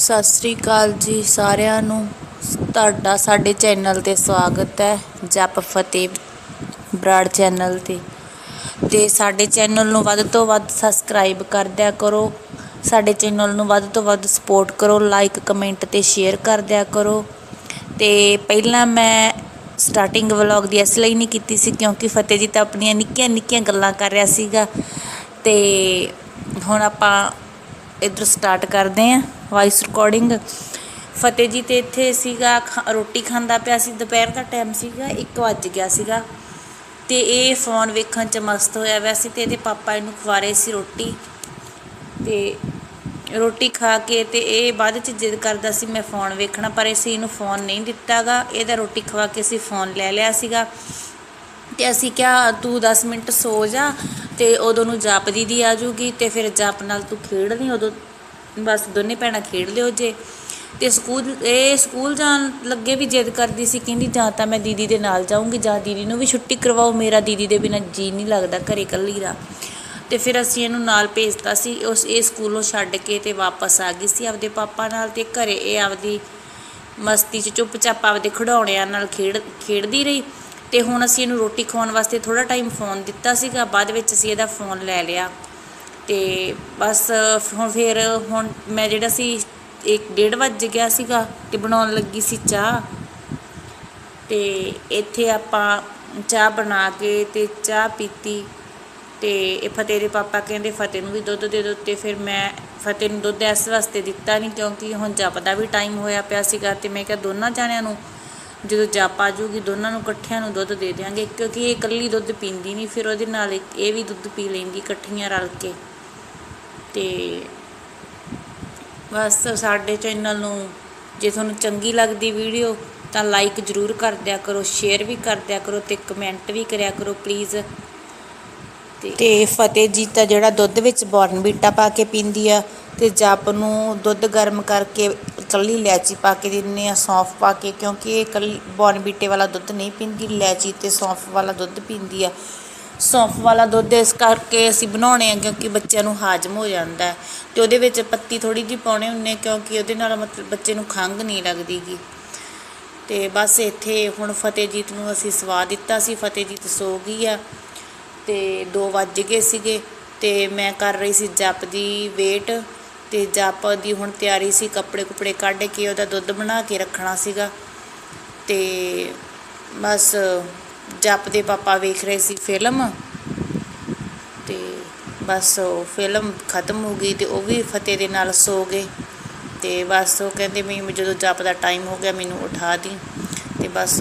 ਸਤਿ ਸ੍ਰੀ ਅਕਾਲ ਜੀ ਸਾਰਿਆਂ ਨੂੰ। ਤੁਹਾਡਾ ਸਾਡੇ ਚੈਨਲ ਤੇ ਸਵਾਗਤ ਹੈ, ਜਪ ਫਤਿਹ ਬਰਾੜ ਚੈਨਲ ਤੇ। ਤੇ ਸਾਡੇ ਚੈਨਲ ਨੂੰ ਵੱਧ ਤੋਂ ਵੱਧ ਸਬਸਕ੍ਰਾਈਬ ਕਰ ਦਿਆ ਕਰੋ। ਸਾਡੇ ਚੈਨਲ ਨੂੰ ਵੱਧ ਤੋਂ ਵੱਧ ਸਪੋਰਟ ਕਰੋ ਲਾਈਕ ਕਮੈਂਟ ਤੇ ਸ਼ੇਅਰ ਕਰ ਦਿਆ ਕਰੋ। ਤੇ ਪਹਿਲਾਂ ਮੈਂ ਸਟਾਰਟਿੰਗ ਵਲੌਗ ਦੀ ਇਸ ਲਈ ਨਹੀਂ ਕੀਤੀ ਸੀ ਕਿਉਂਕਿ ਫਤਿਹ ਜੀ ਤਾਂ ਆਪਣੀਆਂ ਨਿੱਕੀਆਂ ਨਿੱਕੀਆਂ ਗੱਲਾਂ ਕਰ ਰਿਹਾ ਸੀਗਾ। ਤੇ ਹੁਣ ਆਪਾਂ ਇੱਧਰ ਸਟਾਰਟ ਕਰਦੇ ਆਂ ਵਾਇਸ ਰਿਕਾਰਡਿੰਗ ਫਤਿਹ ਜੀ, ਤੇ ਇੱਥੇ ਸੀਗਾ ਖਾ- ਰੋਟੀ ਖਾਂਦਾ ਪਿਆ ਸੀ। ਦੁਪਹਿਰ ਦਾ ਟਾਈਮ ਸੀਗਾ 1 ਵੱਜ ਗਿਆ ਸੀਗਾ। ਤੇ ਇਹ ਫੋਨ ਵੇਖਣ ਚ ਮਸਤ ਹੋਇਆ ਹੋਇਆ ਸੀ ਤੇ ਇਹਦੇ ਪਾਪਾ ਇਹਨੂੰ ਖਵਾ ਰਹੇ ਸੀ ਰੋਟੀ। ਤੇ ਰੋਟੀ ਖਾ ਕੇ ਤੇ ਇਹ ਬਾਅਦ ਚ ਜਿੱਦ ਕਰਦਾ ਸੀ, ਮੈਂ ਫੋਨ ਵੇਖਣਾ, ਪਰ ਅਸੀਂ ਇਹਨੂੰ ਫੋਨ ਨਹੀਂ ਦਿੱਤਾਗਾ। ਇਹਦਾ ਰੋਟੀ ਖਵਾ ਕੇ ਅਸੀਂ ਫੋਨ ਲੈ ਲਿਆ ਸੀਗਾ। ਤੇ ਅਸੀਂ ਕਿਹਾ, ਤੂੰ 10 ਮਿੰਟ ਸੋ ਜਾ ਤੇ ਉਦੋਂ ਨੂੰ ਜਾਪ ਦੀਦੀ ਆ ਜੂਗੀ ਤੇ ਫਿਰ ਜਾਪ ਨਾਲ ਤੂੰ ਖੇਡ ਲਈ ਉਦੋਂ। ਬਸ ਦੋਨੇ ਭੈਣਾਂ ਖੇਡ ਲਿਓ ਜੇ। ਤੇ ਸਕੂਲ, ਇਹ ਸਕੂਲ ਜਾਣ ਲੱਗੇ ਵੀ ਜਿੱਦ ਕਰਦੀ ਸੀ, ਕਹਿੰਦੀ ਜਾਂ ਤਾਂ ਮੈਂ ਦੀਦੀ ਦੇ ਨਾਲ ਜਾਊਂਗੀ ਜਾਂ ਦੀਦੀ ਨੂੰ ਵੀ ਛੁੱਟੀ ਕਰਵਾਓ, ਮੇਰਾ ਦੀਦੀ ਦੇ ਬਿਨਾਂ ਜੀ ਨਹੀਂ ਲੱਗਦਾ, ਘਰੇ ਇਕੱਲੀ ਦਾ ਤੇ ਫਿਰ ਅਸੀਂ ਇਹਨੂੰ ਨਾਲ ਭੇਜਤਾ ਸੀ, ਉਸ, ਇਹ ਸਕੂਲੋਂ ਛੱਡ ਕੇ ਤੇ ਵਾਪਸ ਆ ਗਈ ਸੀ ਆਪਦੇ ਪਾਪਾ ਨਾਲ ਤੇ ਘਰੇ ਇਹ ਆਪਦੀ ਮਸਤੀ 'ਚ ਚੁੱਪਚਾਪ ਆਪਦੇ ਖਿਡੌਣਿਆਂ ਨਾਲ ਖੇਡ, ਖੇਡਦੀ ਰਹੀ। ਤੇ ਹੁਣ ਅਸੀਂ ਇਹਨੂੰ ਰੋਟੀ ਖਵਾਉਣ ਵਾਸਤੇ ਥੋੜਾ ਟਾਈਮ ਫੋਨ ਦਿੱਤਾ ਸੀਗਾ, ਬਾਅਦ ਵਿੱਚ ਅਸੀਂ ਇਹਦਾ ਫੋਨ ਲੈ ਲਿਆ। ਤੇ ਬਸ ਹੁਣ ਫਿਰ ਹੁਣ ਮੈਂ ਜਿਹੜਾ ਸੀ 1:30 ਵੱਜ ਗਿਆ ਸੀਗਾ ਤੇ ਬਣਾਉਣ ਲੱਗੀ ਸੀ ਚਾਹ। ਤੇ ਇੱਥੇ ਆਪਾਂ ਚਾਹ ਬਣਾ ਕੇ ਤੇ ਚਾਹ ਪੀਤੀ। ਤੇ ਇਹ ਫਤਿਹ ਦੇ ਪਾਪਾ ਕਹਿੰਦੇ ਫਤਿਹ ਨੂੰ ਵੀ ਦੁੱਧ ਦੇ ਦਿਓ ਤੇ ਫਿਰ ਮੈਂ ਫਤਿਹ ਨੂੰ ਦੁੱਧ ਇਸ ਵਾਸਤੇ ਦਿੱਤਾ ਨਹੀਂ ਕਿਉਂਕਿ ਹੁਣ ਜਪ ਦਾ ਵੀ ਟਾਈਮ ਹੋਇਆ ਪਿਆ ਸੀਗਾ ਤੇ ਮੈਂ ਕਿਹਾ ਦੋਨਾਂ ਜਾਣਿਆਂ ਨੂੰ ਜਦੋਂ ਜਪ ਆ ਜੂਗੀ ਦੋਨਾਂ ਨੂੰ ਇਕੱਠਿਆਂ ਨੂੰ ਦੁੱਧ ਦੇ ਦਿਆਂਗੇ। ਕਿਉਂਕਿ ਇਹ ਇਕੱਲੀ ਦੁੱਧ ਪੀਂਦੀ ਨਹੀਂ, ਫਿਰ ਉਹਦੇ ਨਾਲ ਇਹ ਵੀ ਦੁੱਧ ਪੀ ਲੈਂਦੀ, ਇਕੱਠੀਆਂ ਰਲ ਕੇ। ਤੇ ਬਸ ਸਾਡੇ ਚੈਨਲ ਨੂੰ ਜੇ ਤੁਹਾਨੂੰ ਚੰਗੀ ਲੱਗਦੀ ਵੀਡੀਓ, ਤਾਂ ਲਾਈਕ ਜ਼ਰੂਰ ਕਰ ਦਿਆ ਕਰੋ, ਸ਼ੇਅਰ ਵੀ ਕਰ ਦਿਆ ਕਰੋ ਤੇ ਕਮੈਂਟ ਵੀ ਕਰਿਆ ਕਰੋ ਪਲੀਜ਼। ਤੇ ਫਤਿਹ ਜੀ ਤਾਂ ਜਿਹੜਾ ਦੁੱਧ ਵਿੱਚ ਬੋਰਨਵੀਟਾ ਪਾ ਕੇ ਪੀਂਦੀ ਆ, ਤੇ ਜਪ ਨੂੰ ਦੁੱਧ ਗਰਮ ਕਰਕੇ ਕੱਲੀ ਇਲਾਇਚੀ ਪਾ ਕੇ ਦਿੰਨੇ ਆ ਸੌਂਫ ਪਾ ਕੇ, ਕਿਉਂਕਿ ਇਹ ਕੱਲੀ ਬੋਰਨਵੀਟੇ ਵਾਲਾ ਦੁੱਧ ਨਹੀਂ ਪੀਂਦੀ, ਇਲਾਇਚੀ ਤੇ ਸੌਂਫ ਵਾਲਾ ਦੁੱਧ ਪੀਂਦੀ ਆ। ਸੌਂਫ ਵਾਲਾ ਦੁੱਧ ਇਸ ਕਰਕੇ ਅਸੀਂ ਬਣਾਉਣੇ ਆ ਕਿਉਂਕਿ ਬੱਚਿਆਂ ਨੂੰ ਹਾਜ਼ਮ ਹੋ ਜਾਂਦਾ ਹੈ। ਤੇ ਉਹਦੇ ਵਿੱਚ ਪੱਤੀ ਥੋੜੀ ਜਿਹੀ ਪਾਉਣੇ ਹੁੰਨੇ ਕਿਉਂਕਿ ਉਹਦੇ ਨਾਲ ਮਤਲਬ ਬੱਚੇ ਨੂੰ ਖੰਘ ਨਹੀਂ ਲੱਗਦੀਗੀ। ਤੇ ਬਸ ਇੱਥੇ ਹੁਣ ਫਤਿਹਜੀਤ ਨੂੰ ਅਸੀਂ ਸਵਾ ਦਿੱਤਾ ਸੀ, ਫਤਿਹਜੀਤ ਸੋ ਗਈ ਆ। ਤੇ 2 ਵੱਜ ਗਏ ਸੀਗੇ, ਤੇ ਮੈਂ ਕਰ ਰਹੀ ਸੀ ਜਪ ਦੀ ਵੇਟ। ਤੇ ਜਪ ਦੀ ਹੁਣ ਤਿਆਰੀ ਸੀ ਕੱਪੜੇ ਕੁਪੜੇ ਕੱਢ ਕੇ ਉਹਦਾ ਦੁੱਧ ਬਣਾ ਕੇ ਰੱਖਣਾ ਸੀਗਾ। ਤੇ ਬਸ ਜਪ ਦੇ ਪਾਪਾ ਵੇਖ ਰਹੇ ਸੀ ਫਿਲਮ। ਤੇ ਬਸ ਉਹ ਫਿਲਮ ਖਤਮ ਹੋ ਗਈ ਤੇ ਉਹ ਵੀ ਫਤਿਹ ਦੇ ਨਾਲ ਸੋ ਗਏ। ਤੇ ਬਸ ਉਹ ਕਹਿੰਦੇ ਵੀ ਜਦੋਂ ਜਪ ਦਾ ਟਾਈਮ ਹੋ ਗਿਆ ਮੈਨੂੰ ਉਠਾ ਦੀ। ਤੇ ਬਸ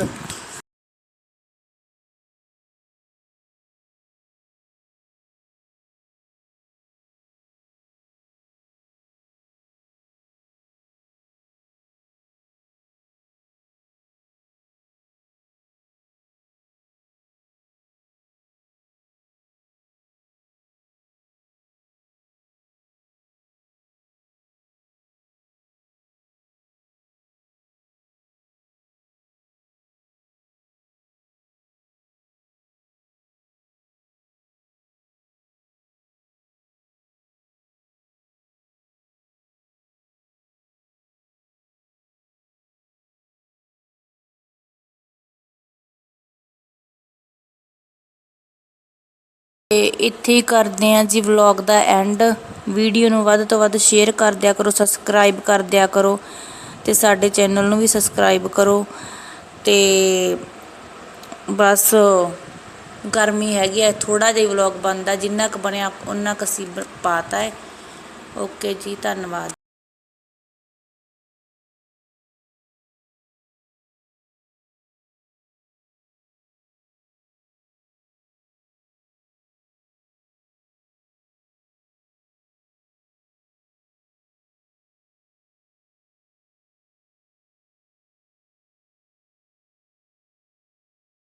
ਤੇ ਇੱਥੇ ਹੀ ਕਰਦੇ ਹਾਂ ਜੀ ਵਲੌਗ ਦਾ ਐਂਡ ਵੀਡੀਓ ਨੂੰ ਵੱਧ ਤੋਂ ਵੱਧ ਸ਼ੇਅਰ ਕਰ ਦਿਆ ਕਰੋ ਸਬਸਕ੍ਰਾਈਬ ਕਰ ਦਿਆ ਕਰੋ ਤੇ ਸਾਡੇ ਚੈਨਲ ਨੂੰ ਵੀ ਸਬਸਕ੍ਰਾਈਬ ਕਰੋ ਤੇ ਬਸ ਗਰਮੀ ਹੈਗੀ ਹੈ ਥੋੜਾ ਜਿਹਾ ਵਲੌਗ ਬਣਦਾ, ਜਿੰਨਾ ਕੁ ਬਣਿਆ ਉਹਨਾਂ ਕੁ ਅਸੀਂ ਪਾਤਾ ਹੈ। ਓਕੇ ਜੀ, ਧੰਨਵਾਦ।